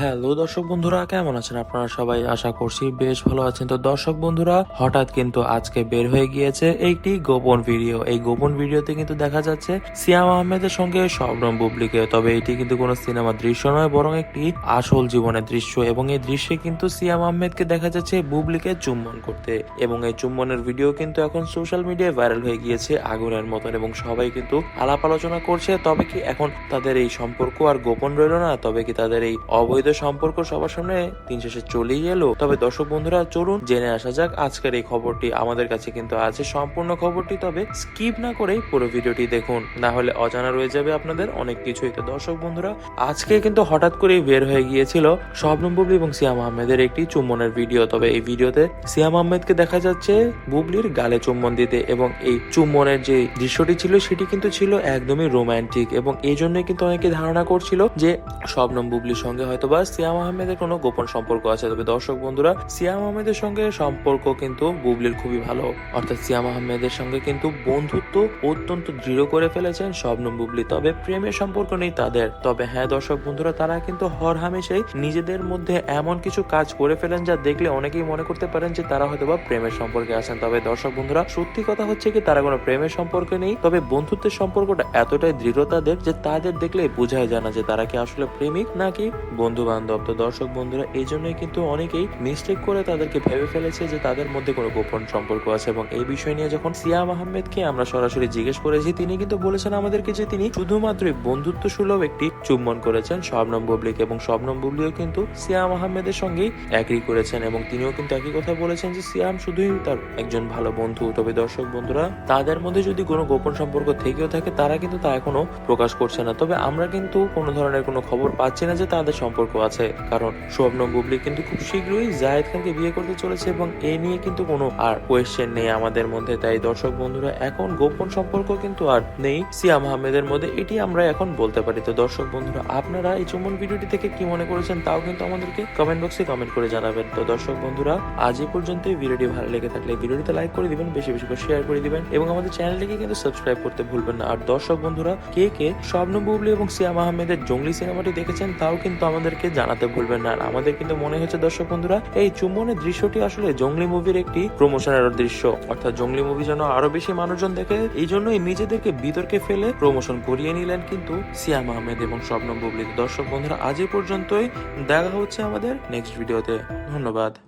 Hello দর্শক বন্ধুরা, কেমন আছেন আপনারা সবাই? আশা করছি বেশ ভালো আছেন। তো দর্শক বন্ধুরা, হঠাৎ কিন্তু আজকে বের হয়ে গিয়েছে একটি গোপন ভিডিও। এই গোপন ভিডিওতে কিন্তু দেখা যাচ্ছে সিয়াম আহমেদের সঙ্গে শবনম বুবলিকে। তবে এটি কিন্তু কোনো সিনেমার দৃশ্য নয়, বরং একটি আসল জীবনের দৃশ্য। এবং এই দৃশ্যে কিন্তু সিয়াম আহমেদকে দেখা যাচ্ছে বুবলিকে চুম্বন করতে। এবং এই চুম্বনের ভিডিও কিন্তু এখন সোশ্যাল মিডিয়ায় ভাইরাল হয়ে গিয়েছে আগুনের মতন। এবং সবাই কিন্তু আলাপ আলোচনা করছে। তবে কি এখন তাদের এই সম্পর্ক আর গোপন রইল না? তবে কি তাদের এই অবৈধ সম্পর্ক সবার সামনে দিন শেষে চলেই এলো। তবে দর্শক বন্ধুরা, চলুন জেনে আসা যাক, আজকের এই খবরটি আমাদের কাছে কিন্তু আছে সম্পূর্ণ খবরটি, তবে স্কিপ না করেই পুরো ভিডিওটি দেখুন। না হলে অজানা রয়ে যাবে আপনাদের অনেক কিছুই। তো দর্শক বন্ধুরা, আজকে কিন্তু হঠাৎ করেই বের হয়ে গিয়েছিল শবনম বুবলি এবং সিয়াম আহমেদের একটি চুম্বনের ভিডিও। তবে এই ভিডিওতে সিয়াম আহমেদকে দেখা যাচ্ছে বুবলির গালে চুম্বন দিতে এবং এই চুম্বনের যে দৃশ্যটি ছিল, সেটি কিন্তু ছিল একদমই রোম্যান্টিক এবং এই জন্যই কিন্তু অনেকে ধারণা করছিল যে শবনম বুবলির সঙ্গে হয়তোবা সিয়াম আহমেদের কোনো গোপন সম্পর্ক আছে? তবে দর্শক বন্ধুরা, সিয়াম আহমেদের সঙ্গে সম্পর্ক কিন্তু বুবলির খুবই ভালো। অর্থাৎ সিয়াম আহমেদের সঙ্গে কিন্তু বন্ধুত্ব অত্যন্ত দৃঢ় করে ফেলেছেন শবনম বুবলি। তবে প্রেমের সম্পর্ক নেই তাদের। তবে হ্যাঁ দর্শক বন্ধুরা, তারা কিন্তু হর হামেশাই নিজেদের মধ্যে এমন কিছু কাজ করে ফেলেন যা দেখলে অনেকেই মনে করতে পারেন যে তারা হয়তো বা প্রেমের সম্পর্কে আছেন। তবে দর্শক বন্ধুরা, সত্যি কথা হচ্ছে কি, তারা কোনো প্রেমের সম্পর্কে নেই। তবে বন্ধুত্বের সম্পর্কটা এতটাই দৃঢ় তাদের যে তাদের দেখলে বোঝাই যায় না যে তারা কি আসলে প্রেমিক নাকি বন্ধু বান্ধব তো দর্শক বন্ধুরা এই জন্যই কিন্তু অনেকেই মিস্টেক করে তাদেরকে ভেবে ফেলেছে যে তাদের মধ্যে কোনো গোপন সম্পর্ক আছে এবং এই বিষয় নিয়ে যখন সিয়াম আহমেদকে আমরা সরাসরি জিজ্ঞেস করেছি, তিনি কিন্তু বলেছেন আমাদেরকে যে তিনি শুধুমাত্র বন্ধুত্ব সুলভ একটি চুম্বন করেছেন, শবনম বুবলিকে এবং শবনম বুবলিও কিন্তু সিয়াম আহমেদের সঙ্গেই এগ্রি করেছেন এবং তিনিও কিন্তু একই কথা বলেছেন যে সিয়াম শুধুই তার একজন ভালো বন্ধু। তবে দর্শক বন্ধুরা, তাদের মধ্যে যদি কোনো গোপন সম্পর্ক থেকেও থাকে, তারা কিন্তু তা এখনও প্রকাশ করছে না। তবে আমরা কিন্তু কোনো ধরনের কোনো খবর পাচ্ছি না যে তাদের সম্পর্ক আছে, কারণ শবনম বুবলি কিন্তু খুব শীঘ্রই জায়েদ খানকে বিয়ে করতে চলেছে এবং এ নিয়ে কিন্তু কোনো আর কোয়েশ্চেন নেই আমাদের মধ্যে। তাই দর্শক বন্ধুরা, এখন গোপন সম্পর্ক কিন্তু আর নেই। সিয়াম আহমেদের মধ্যে এটি আমরা এখন বলতে পারি। তো দর্শক বন্ধুরা, আপনারা এই চুম্বন ভিডিওটি থেকে কি মনে করেছেন তাও কিন্তু আমাদেরকে কমেন্ট বক্সে কমেন্ট করে জানাবেন। তো দর্শক বন্ধুরা, আজ এই পর্যন্ত ভিডিওটি ভালো লেগে থাকলে ভিডিওটিতে লাইক করে দিবেন, বেশি বেশি করে শেয়ার করে দিবেন এবং আমাদের চ্যানেলটিকে কিন্তু সাবস্ক্রাইব করতে ভুলবেন না। আর দর্শক বন্ধুরা, কে কে স্বপ্ন বুবলি এবং সিয়াম আহমেদের জঙ্গলি সিনেমাটি দেখেছেন তাও কিন্তু আমাদেরকে জানাতে ভুলবেন না। আমাদের কিন্তু মনে হচ্ছে, দর্শক বন্ধুরা, এই চুম্বনের দৃশ্যটি আসলে জঙ্গলি মুভির একটি প্রমোশনের দৃশ্য। অর্থাৎ জঙ্গলি মুভি যেন আরও বেশি মানুষজন দেখে, এই জন্যই নিজেদেরকে বিতর্কে ফেলে প্রমোশন করিয়ে নিলেন কিন্তু সিয়াম আহমেদ এবং স্বপ্ন বুবলি। দর্শক বন্ধুরা, আজ পর্যন্তই। দেখা হচ্ছে আমাদের নেক্সট ভিডিওতে ধন্যবাদ।